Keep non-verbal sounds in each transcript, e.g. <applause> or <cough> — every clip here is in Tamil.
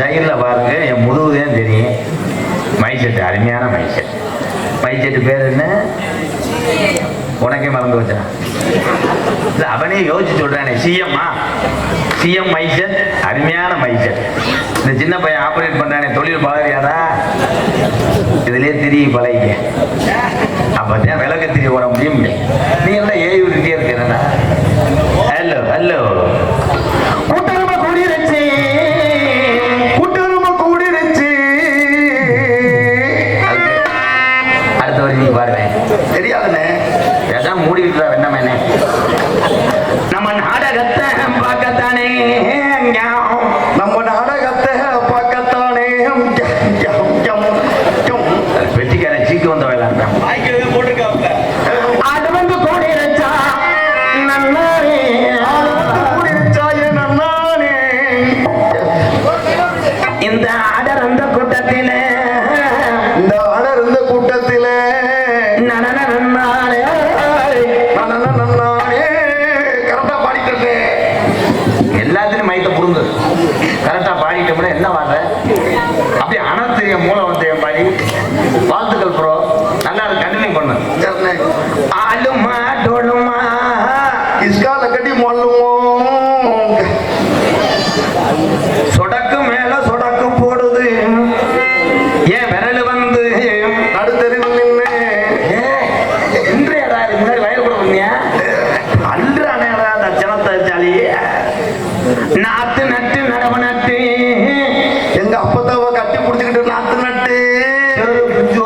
சைடில் பாருங்க என் முதுகு தெரியும். மைசெட்டு அருமையான மைசெட் மைசெட்டு பேர் என்ன? உனக்கே மறந்து வச்சான் இல்லை அவனே யோசிச்சு சொல்கிறானே சிஎம்மா சிஎம் மைசெட் அருமையான மைசெட் இந்த சின்ன பையன் ஆப்ரேட் பண்ணுறானே தொழில் பழகியாரா இதுலேயே தெரிய பழகிக்க. அப்போ தான் விளக்க தெரிய போட முடியும்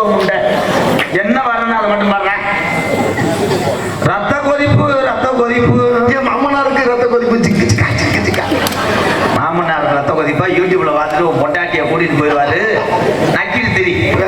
அனுபவம் உண்டு என்ன வரணும் அதை மட்டும் பாடுறேன் ரத்த கொதிப்பு ரத்த கொதிப்பு. மாமனாருக்கு ரத்த கொதிப்பு ஜிக்கு ஜிக்கா ஜிக்கு ஜிக்கா மாமனாருக்கு ரத்த கொதிப்பா யூடியூப்ல பார்த்துட்டு பொண்டாட்டியை கூட்டிட்டு போயிடுவாரு. நக்கிட்டு தெரியும்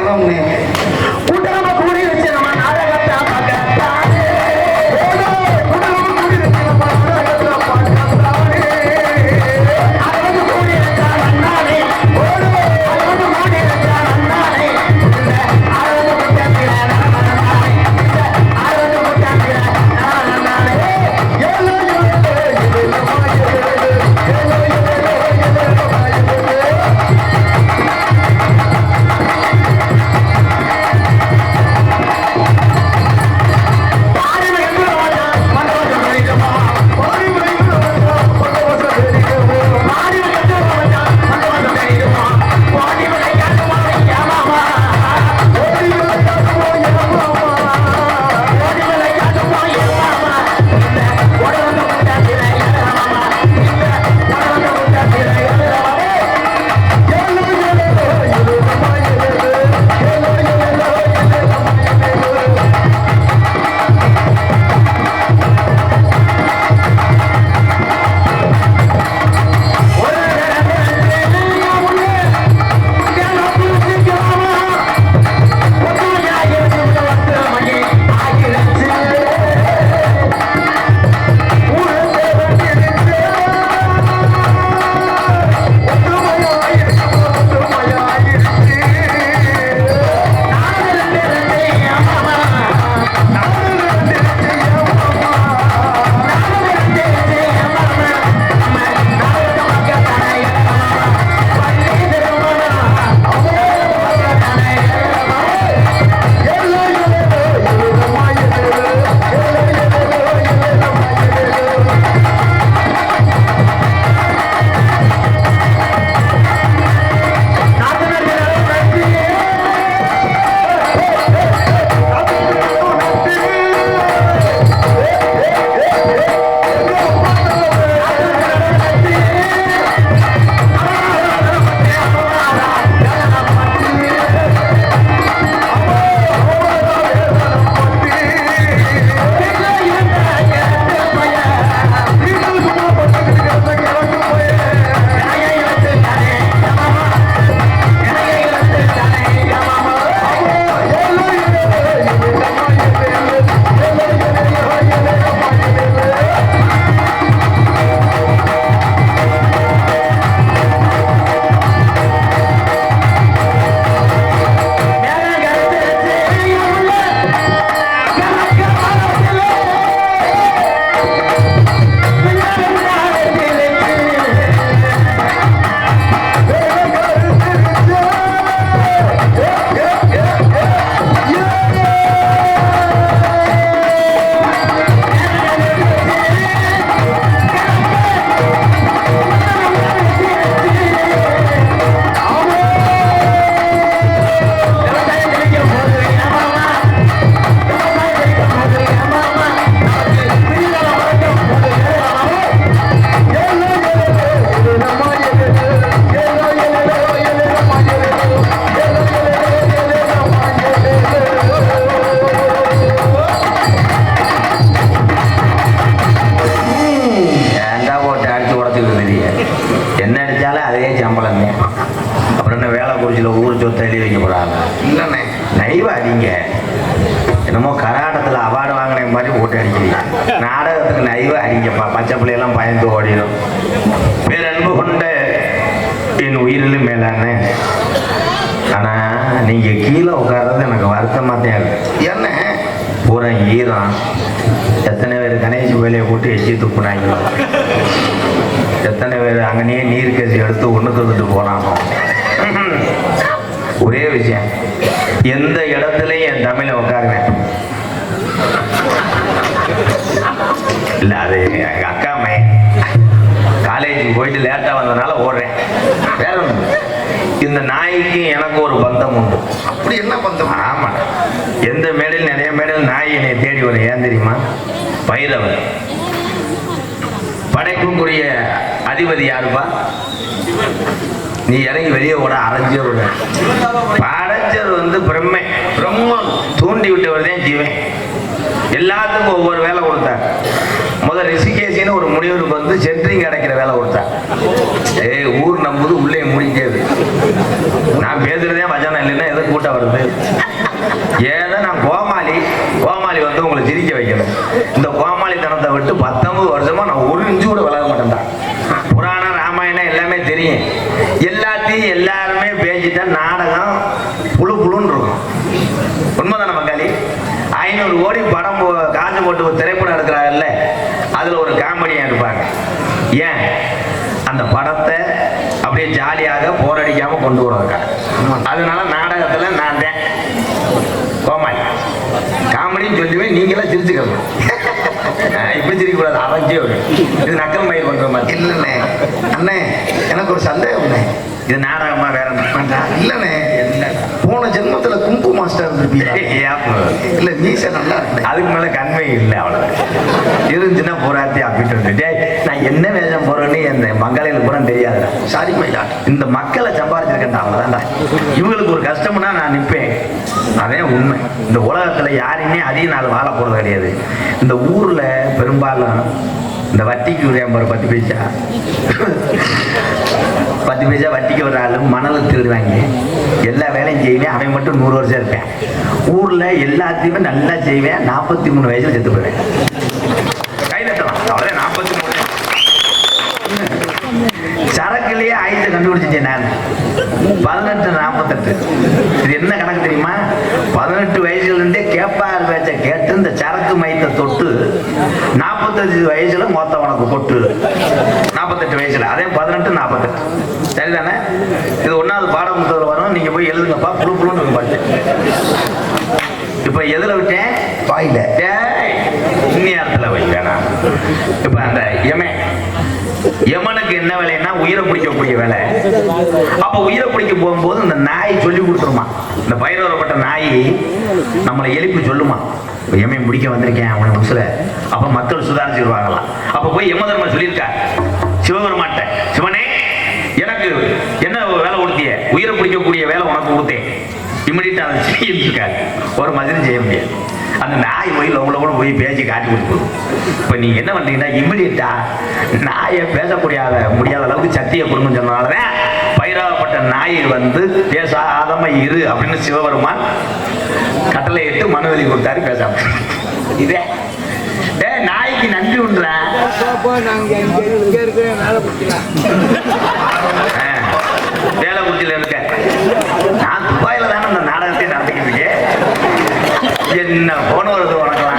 பூரா எத்தனை பேர் கணேஷ் வேலையை போட்டு எச்சி துப்புனாங்க. எத்தனை பேர் அங்கனே நீர் கசி எடுத்து ஒன்று தந்துட்டு போனாங்க. ஒரே விஷயம். எந்த இடத்துலையும் என் தமிழை உட்காருவேன். இல்லை அது எங்கள் அக்கா மையன் காலேஜுக்கு போயிட்டு லேட்டா வந்ததுனால ஓடுறேன். வேற இந்த நாய்க்கு எனக்கு ஒரு பந்தம் உண்டு. அப்படி என்ன பந்தம்? ஆமா. எந்த மேடையில் நிறைய மேடையில் நாய் என்னை தேடி வரும். ஏன் தெரியுமா? பைரவர். படைப்புக்குரிய அதிபதி யாருப்பா? நீ இறங்கி வெளியே ஓட அரைஞ்சவர் படைச்சர் வந்து பிரம்மை. பிரம்மன். தூண்டி விட்டவர் தான் ஜீவன். எல்லாத்துக்கும் ஒவ்வொரு வேலை கொடுத்தார். முதல் ரிஷிகேசின்னு ஒரு முனிவருக்கு வந்து சென்ட்ரிங் அடைக்கிற வேலை கொடுத்தார். ஏய் ஊர் நம்புது உள்ளே முடிக்காது நான் பேசுறதே வச்சனம் இல்லைன்னா எதை கூட்டம் வருது? ஏதோ நான் கோமாளி. கோமாளி வந்து உங்களை சிரிக்க வைக்கணும். இந்த கோமாளி தனத்தை விட்டு பத்தொன்பது வருஷமா நான் ஒரு இன்ச்சு கூட விலக மாட்டேன்டா. புராணம் ராமாயணம் எல்லாமே தெரியும். எல்லாத்தையும் எல்லாருமே பேசிட்டா நாடகம் புழு புழுன்னு இருக்கும். உண்மைதானே மக்காளி ஐநூறு கோடி படம் போ- காசு போட்டு ஒரு திரைப்படம் எடுக்கிறாங்கல்ல அதுல ஒரு காமெடியா இருப்பாங்க. ஏன்? அந்த படத்தை அப்படியே ஜாலியாக போரடிக்காம கொண்டு வருவாங்க. அதனால நாடகத்துல நான் தான். கோமாளி. காமெடின்னு சொல்லுவேன் நீங்களாம் சிரிச்சுக்கணும். இப்படி சிரிக்க கூடாது அரைஞ்சே வரும். இது நக்கல் மயிர் பண்ற மாதிரி. இல்லண்ணே அண்ணே. எனக்கு ஒரு சந்தேகம்ண்ணே இது நாடகமா வேற என்ன? போன ஜென்மத்துல குங்கு மாஸ்டர் <laughs> இல்ல மீசை நல்லா அதுக்கு மேல கண்மை இல்லை அவ்வளவு இருந்துச்சுன்னா போராத்தி அப்படின்ட்டு வந்து டேய் நான் என்ன வேஷம் போறேன்னு இந்த மங்காளையில பூரா தெரியாது சாரி மைடா இந்த மக்களை சம்பாதிச்சிருக்கேன் அவ்வளவுதான்டா. இவங்களுக்கு ஒரு கஷ்டம்னா நான் நிற்பேன் அதே உண்மை. இந்த உலகத்துல யாரையுமே அதிக நாள் வாழ போறது கிடையாது. இந்த ஊர்ல பெரும்பாலும் இந்த வட்டிக்கு ஒரு பத்து பைசா. பத்து பைசா வட்டிக்கு ஒரு ஆளு மணலை திருடுவாங்க எல்லா வேலையும் செய்வேன். அவன் மட்டும் நூறு வருஷம் இருப்பேன். ஊர்ல எல்லாத்தையுமே நல்லா செய்வேன். நாற்பத்தி மூணு வயசில் செத்து போவேன் கை தட்டலாம் நாற்பத்தி மூணு சரக்குலயே ஆயுதத்தை கண்டுபிடிச்சிட்டேன் நான். பதினெட்டு நாற்பத்தெட்டு இது என்ன கணக்கு தெரியுமா? பதினெட்டு வயசுல இருந்தே கேப்பார் பேச்ச கேட்டு இந்த சரக்கு மையத்தை தொட்டு நாற்பத்தஞ்சு வயசுல மொத்தம் உனக்கு பொட்டு. நாற்பத்தெட்டு வயசுல. அதே பதினெட்டு நாற்பத்தெட்டு சரிதானே? இது ஒன்னாவது பாடப்புத்தகத்தில் வரும் நீங்க போய் எழுதுங்கப்பா. புழு புழுன்னு பாட்டு. இப்ப எதுல விட்டேன்? வாயில. டேய், இந்நேரத்துல வை வேணாம் இப்ப அந்த யமன் யமனுக்கு என்ன வேலைன்னா உயிரை பிடிக்கக்கூடிய வேலை. அப்ப உயிரை பிடிக்க போகும்போது இந்த நாய் சொல்லி கொடுத்துருமா. இந்த பயிரோரப்பட்ட நாய் நம்மளை எழுப்பி சொல்லுமா. எம்ஏ முடிக்க வந்திருக்கேன் அவனை உசுல அப்ப மக்கள் சுதாரிச்சிருவாங்களாம் அப்ப போய் யமதர்மன் சொல்லியிருக்கா சிவபெருமாட்ட சிவனே எனக்கு என்ன வேலை கொடுத்திய உயிரை பிடிக்கக்கூடிய வேலை உனக்கு கொடுத்தேன். இம்மிடியா அதை ஒரு மாதிரி செய்ய முடியாது. அந்த நாய் போய் லவ் கூட போய் பேசி காட்டி கொடுக்கும் இப்போ நீங்கள் என்ன பண்ணுறீங்கன்னா இம்மிடியட்டா நாயை பேசக்கூடிய முடியாத அளவுக்கு சக்தியை கொடுங்கன்னு சொன்னனாலதான் பயிராகப்பட்ட நாயை வந்து பேசாதம இரு அப்படின்னு சிவபெருமான் கட்டளை இட்டு மனு கொடுத்தாரு பேசாம. இதே டேய் நாய்க்கு நன்றி உண்டுறேன் அப்போ நாங்க இங்க இங்க இருக்கிற மேல பிடிக்கலாம் வேலைக்குறிச்சியில் இருக்க நான் துபாயில தானே இந்த நாடகத்தை நடத்திக்கிட்டு இருக்கேன் என்ன போன வருது வணக்கம்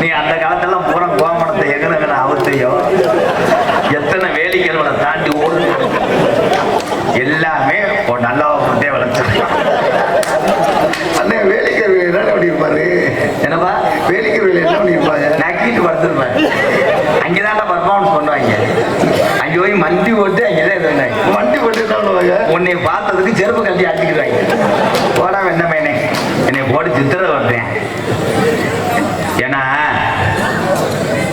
நீ அந்த காலத்துல பூரா கோமணத்தை எங்கன அவத்தையோ எத்தனை வேலிக்கிறவனை தாண்டி ஓடு எல்லாமே ஒரு நல்ல ஒருத்தே வளர்த்து அண்ணே வேலைக்கு என்ன அப்படி இருப்பாரு என்னப்பா வேலைக்கு வேலை என்ன பண்ணி இருப்பாங்க நக்கிட்டு படுத்துருப்பேன் அங்கேதான் பர்ஃபார்மன்ஸ் பண்ணுவாங்க அங்கே போய் மண்டி ஓட்டு அங்கேதான் இருந்தாங்க வண்டி போட்டு என்ன பண்ணுவாங்க உன்னை பார்த்ததுக்கு செருப்பு கட்டி அடிச்சுக்கிறாங்க போடா என்ன மேனே என்னை போட்டு சித்திரை வர்றேன் ஏன்னா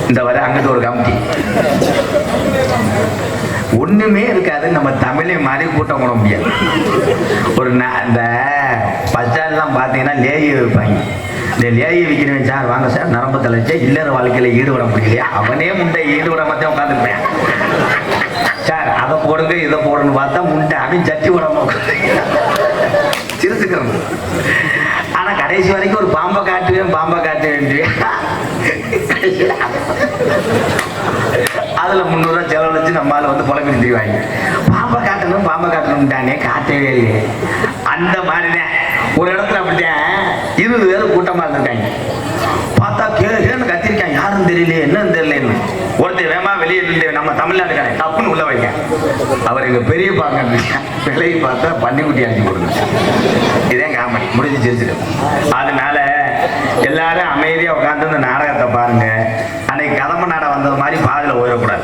இந்த வர அங்கிட்டு ஒரு கமிட்டி ஒண்ணுமே இருக்காது. நம்ம தமிழை மாதிரி கூட்டம் கூட முடியாது. ஒரு இந்த பஸ் ஸ்டாண்ட்லாம் பார்த்தீங்கன்னா லேயி வைப்பாங்க இந்த லேயி விற்கிறவன் சார் வாங்க சார் நரம்பு தலைச்சே இல்லற வாழ்க்கையில் ஈடுபட முடியலையா? அவனே முண்டை ஈடுபட மட்டும் உட்காந்துருப்பேன் சார் அதை போடுங்க இதை போடுன்னு பார்த்தா முண்டை அவன் சட்டி விடாம சிரிச்சுக்கிறோம் ஆனா கடைசி வரைக்கும் ஒரு பாம்பை காட்டுவேன் பாம்பை காட்டுவேன் அதுல முந்நூறுரூவா செலவழிச்சு நம்மளால வந்து புலம்பி செய்வாங்க பாம்பை காட்டணும் பாம்பை காட்டணும்ட்டானே காட்டவே இல்லையே. அந்த மாதிரிதான் ஒரு இடத்துல அப்படித்தான் இருபது பேர் கூட்டமா இருந்திருக்காங்க. பார்த்தா கேன்னு கத்திருக்கான் யாரும் தெரியல என்னன்னு தெரியலன்னு ஒருத்தர் வேமா வெளியே இருந்து நம்ம தமிழ்நாட்டுக்காரன். தப்புன்னு உள்ள வைங்க அவர் எங்க பெரிய பாங்க விலையை பார்த்தா பன்னிக்குட்டி அஞ்சு கொடுங்க இதே காமெடி. முடிஞ்சு சிரிச்சிட்டு அதனால எல்லாரும் அமைதியா உட்காந்து இந்த நாடகத்தை பாருங்க அன்னைக்கு கதம்ப நாடகம் வந்தது மாதிரி பாதியில ஓயக்கூடாது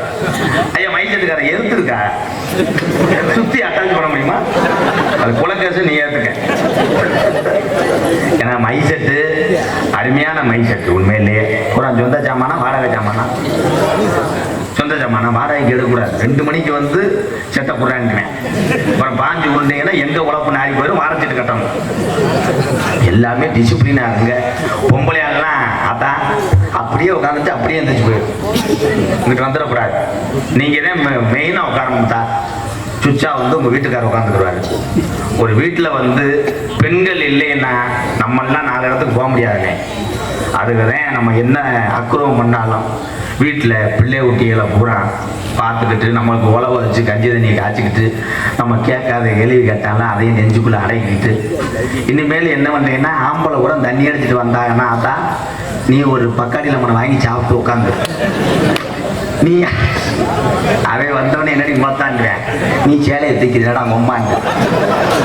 ஐயா மைசெட்டுக்காரன் எதிர்த்துருக்கா சுத்தி அட்டாச் பண்ண முடியுமா? அது குலக்கேசு நீ ஏத்துக்க. ஏன்னா மைசெட்டு அருமையான மைசெட்டு உண்மையிலேயே ஒரு சொந்த ஜாமானா வாடகை சாமானா சொந்த ஜாமானா வாடகைக்கு எடுக்கக்கூடாது. ரெண்டு மணிக்கு வந்து செத்த புறான்ட்டுவேன் அப்புறம் பாஞ்சு உருண்டீங்கன்னா எங்க உழப்பு நாரி போயிடும் வாரச்சிட்டு கட்டணும். எல்லாமே டிசிப்ளினா இருங்க. அப்படியே உட்காந்துட்டு அப்படியே எந்திரிச்சு போயிடும். இங்கிட்டு வந்துடக்கூடாது. நீங்கள் தான் மெயினாக உட்காரணும் தான் வந்து உங்கள் வீட்டுக்காரர் உட்காந்துக்குருவாரு ஒரு வீட்டில் வந்து பெண்கள் இல்லைன்னா நம்மளாம் நாலு இடத்துக்கு போக முடியாதுங்க. அதுக்கு தான் நம்ம என்ன அக்குரவம் பண்ணாலும் வீட்டில் பிள்ளை ஊட்டிகளை பூரா பார்த்துக்கிட்டு நம்மளுக்கு உழவ வச்சு கஞ்சி தண்ணியை காய்ச்சிக்கிட்டு நம்ம கேட்காத கேள்வி கேட்டாலும் அதையும் நெஞ்சுக்குள்ளே அடக்கிக்கிட்டு இனிமேல் என்ன பண்ணுறீங்கன்னா ஆம்பளை கூட தண்ணி அடிச்சிட்டு வந்தாங்கன்னா அதான் நீ ஒரு பக்காடி லெமனை வாங்கி சாப்பிட்டு உட்காந்து நீ அவன் வந்தவனே என்னடி மொத்தாண்டுவேன் நீ சேலையை தூக்கிறடா அம்மாங்க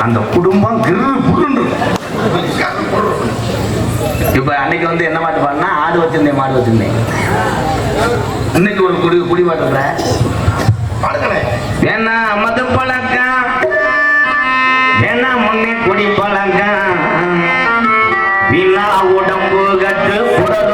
அந்த குடும்பம் கிரு புருன்னு இப்ப அன்னைக்கு வந்து என்ன மாட்டு பாடினா ஆடு வச்சிருந்தேன் மாடு வச்சிருந்தேன். இன்னைக்கு ஒரு குடி குடி பாட்டுற வேணா மது பழக்கம். உடம்பு கட்டு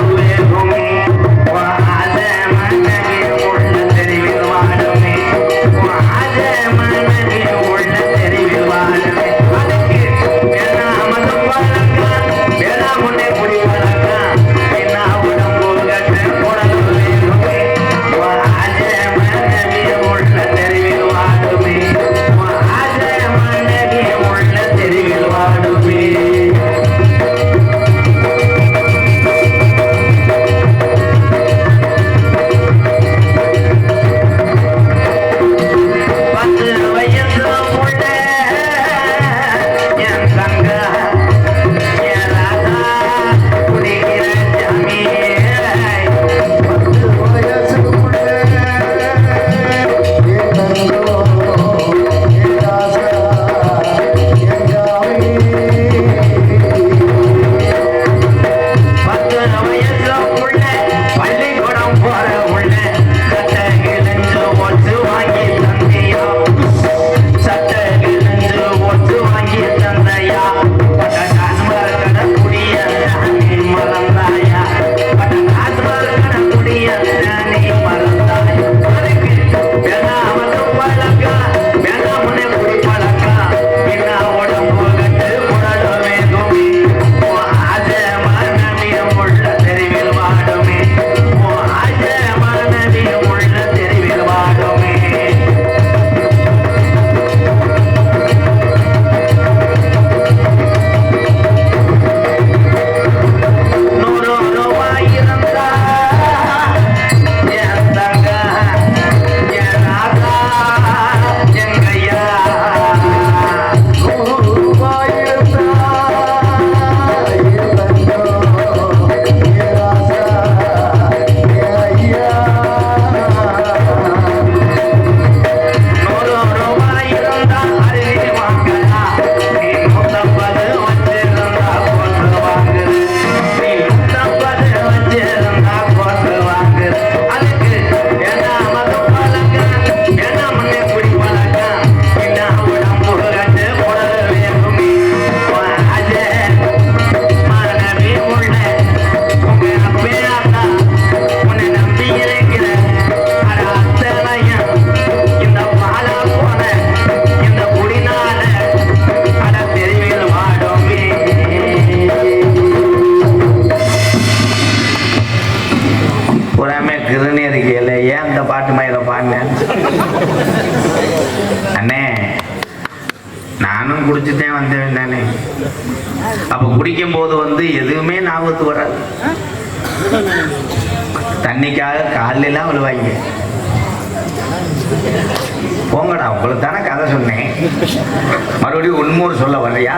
மறுபடியும் உண்மையோடு சொல்ல வர்றியா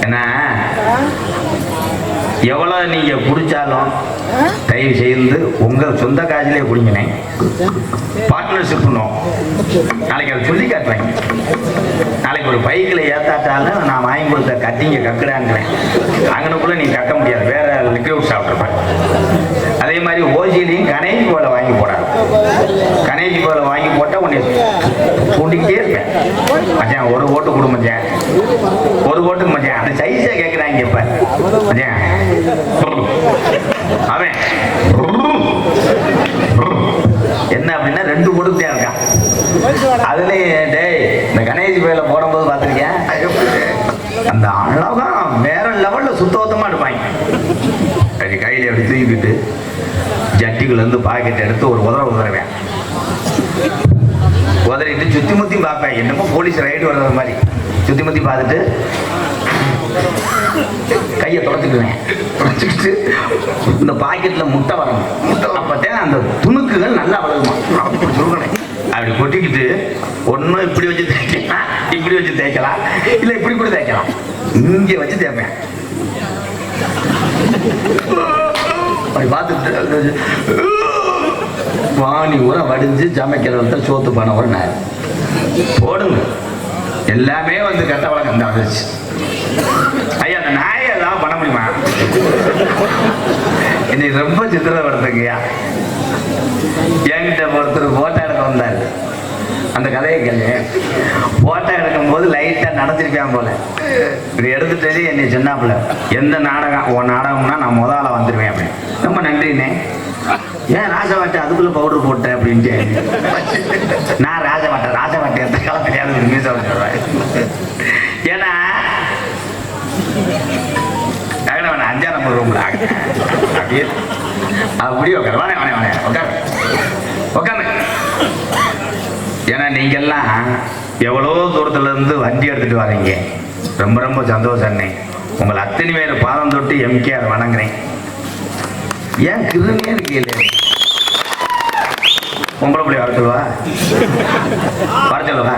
என்ன? எவ்வளோ நீங்கள் குடித்தாலும் தயவு செய்து உங்கள் சொந்த காசிலே குடிங்கினேன் பார்ட்னர்ஷிப் நாளைக்கு அதை சொல்லி காட்டுறேன். நாளைக்கு ஒரு பைக்கில் ஏற்றாட்டாலும் நான் வாங்கி கொடுத்த கட்டிங்க கக்குறாங்கிறேன் அங்கனுக்குள்ளே நீ கக்க முடியாது. வேறு லிக்விட் சாப்பிட்ருப்பேன் அதே மாதிரி ஓசிலையும் கணேஜி போல வாங்கி போடாது கணேஜி போல வாங்கி போட்டால் உன்னை தூண்டிக்கிட்டே இருப்பேன். மச்சான் ஒரு ஓட்டு கொடு மச்சான். ஒரு ஓட்டுக்கு மச்சான். அந்த சைஸை கேட்குறாங்க இப்ப. மச்சான். அவன் என்ன அப்படின்னா ரெண்டு ஓட்டுக்கு தான் இருக்கான். அதுலயும் டேய் இந்த கணேஷ் பயில போடும்போது பார்த்துருக்கேன் அந்த அழகா அப்படி தூக்கிட்டு ஜட்டிக்குள்ள இருந்து பாக்கெட் எடுத்து ஒரு உதற உதறவேன். உதறிட்டு சுத்தி முத்தி பார்ப்பேன். என்னமோ போலீஸ் ரைடு வர்றது மாதிரி. சுத்தி முத்தி பார்த்துட்டு கையை தொடச்சிக்குவேன் தொடச்சிக்கிட்டு இந்த பாக்கெட்ல முட்டை வரணும் முட்டை அப்பதான் அந்த துணுக்குகள் நல்லா வளருமா? அப்படி சொல்லணும் அப்படி கொட்டிக்கிட்டு ஒன்றும் இப்படி வச்சு தேய்க்கலாம் இப்படி வச்சு தேய்க்கலாம் இல்லை இப்படி கூட தேய்க்கலாம். இங்கே வச்சு தேய்ப்பேன். அப்படி பார்த்துட்டு வாணி ஊற வடிஞ்சு சமைக்கிறவர்கிட்ட சோத்து பண்ண ஒரு நாய் போடுங்க. எல்லாமே வந்து கெட்ட வழக்கம் தான் வந்துச்சு ஐயா அந்த நாயை எல்லாம் பண்ண முடியுமா? இன்னைக்கு ரொம்ப சித்திரப்படுத்துங்கய்யா என்கிட்ட ஒருத்தர் போட்டோ எடுக்க வந்தார். அந்த கதையை கேள்வி போட்டோ எடுக்கும் போது லைட்டாக நடந்திருப்பேன் போல. இப்படி எடுத்துட்டு என்னை சொன்னாப்புல. எந்த நாடகம் உன் நாடகம்னா நான் முதல்ல வந்துடுவேன் அப்படின்னு ரொம்ப நன்றிண்ணே. ஏன் ராஜவாட்டை அதுக்குள்ள பவுடர் போட்டேன் அப்படின்ட்டு? நான் ராஜவாட்டை ராஜவாட்டை எந்த காலத்துலயாவது மீச சொல்றேன். ஏன்னா அங்கே அஞ்சா நம்பர் ரூம்ல அப்படியே அப்படியே உட்காரு. வானே வானே உட்காரு. உட்காரு. ஏன்னா நீங்கெல்லாம் எவ்வளோ தூரத்துல இருந்து வண்டி எடுத்துட்டு வரீங்க ரொம்ப ரொம்ப சந்தோஷம் அண்ணே. உங்களை அத்தனை பேர் பாதம் தொட்டு எம்கேஆர் வணங்குறேன். ஏன் கிருமியே இருக்கீங்களே? உங்களை பிள்ளை வர சொல்லுவா? வர சொல்லுவா?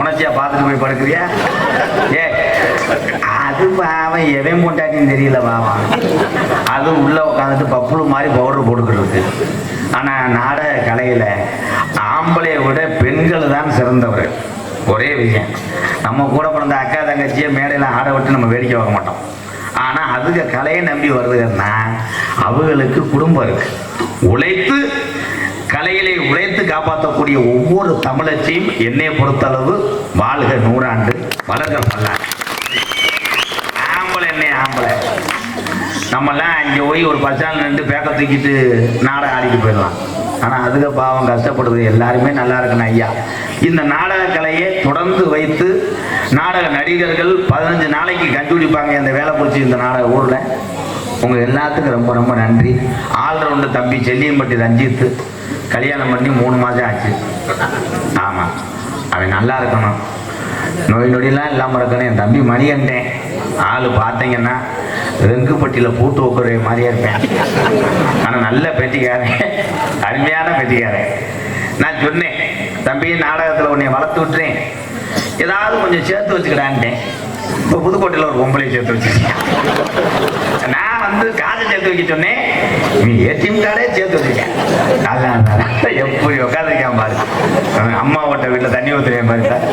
உணர்ச்சியா பார்த்துட்டு போய் படுக்கிறியா? ஏ அது பாவன் எவன் போட்டாட்டின்னு தெரியல பாவன் அது உள்ள உட்காந்துட்டு பப்புளு மாதிரி பவுடர் போட்டுக்கிட்டு இருக்கு. ஆனா நாட கலையில ஆம்பளையை விட பெண்கள் தான் சிறந்தவர். ஒரே விஷயம். நம்ம கூட பிறந்த அக்கா தங்கச்சியை மேடையில் ஆட விட்டு நம்ம வேடிக்கை பார்க்க மாட்டோம். ஆனால் அதுக்கு கலையை நம்பி வருதுன்னா அவங்களுக்கு குடும்பம் இருக்கு. உழைத்து கலையிலே உழைத்து காப்பாற்றக்கூடிய ஒவ்வொரு தமிழச்சியும் என்னை பொறுத்தளவு வாழ்க நூறாண்டு வளர்க பல்லாண்டு. ஆம்பளை என்ன ஆம்பளை? நம்மெல்லாம் இங்கே போய் ஒரு பஸ் ஸ்டாண்ட் நின்று பேக்க தூக்கிட்டு நாடகம் ஆடிட்டு போயிடலாம். ஆனால் அதுக்கு பாவம் கஷ்டப்படுது எல்லாருமே நல்லா இருக்கணும் ஐயா. இந்த நாடக கலையை தொடர்ந்து வைத்து நாடக நடிகர்கள் பதினஞ்சு நாளைக்கு கண்டுபிடிப்பாங்க இந்த வேலை பிடிச்சி இந்த நாடக ஊரில். உங்கள் எல்லாத்துக்கும் ரொம்ப ரொம்ப நன்றி. ஆல்ரவுண்டு தம்பி செல்லியம்பட்டி ரஞ்சித்து கல்யாணம் பண்ணி மூணு மாதம் ஆச்சு. ஆமாம் அவன் நல்லா இருக்கணும். நோய் நொடியெல்லாம் இல்லாமல் இருக்கணும். என் தம்பி மணிகண்டேன். ஆள் பார்த்தீங்கன்னா வெங்குப்பட்டியில் பூட்டு வைக்கிற மாதிரியே இருப்பேன். ஆனால் நல்ல பெட்டிக்காரன். அருமையான பெட்டிக்காரன். நான் சொன்னேன் தம்பி நாடகத்தில் உன்னை வளர்த்து விட்டுறேன். ஏதாவது கொஞ்சம் சேர்த்து வச்சுக்கிறான்ட்டேன் இப்போ புதுக்கோட்டையில் ஒரு பொம்பளை சேர்த்து வச்சுருக்கேன் வந்து காசை சேர்த்து வைக்க சொன்னேன். நீ ஏடிஎம் கார்டே சேர்த்து வச்சிருக்கேன் நல்லா எப்படி உட்காந்துருக்கேன் பாரு. அம்மா ஓட்ட வீட்டில் தண்ணி ஊற்றுறேன் மாதிரி தான்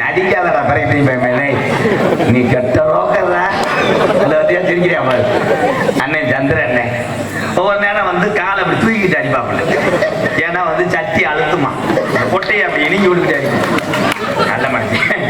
நடிக்காதடா பிறகு மேலே. நீ கெட்ட ரோக்கர்டா அதில் வத்தியா சிரிக்கிறியா பாரு. அண்ணன் சந்திர அண்ணன் ஒவ்வொரு நேரம் வந்து காலை அப்படி தூக்கிட்டு அடிப்பாப்புல. ஏன்னா வந்து சட்டி அழுத்துமா. கொட்டையை அப்படி இனிங்கி விட்டுக்கிட்டு நல்ல மனுஷன்.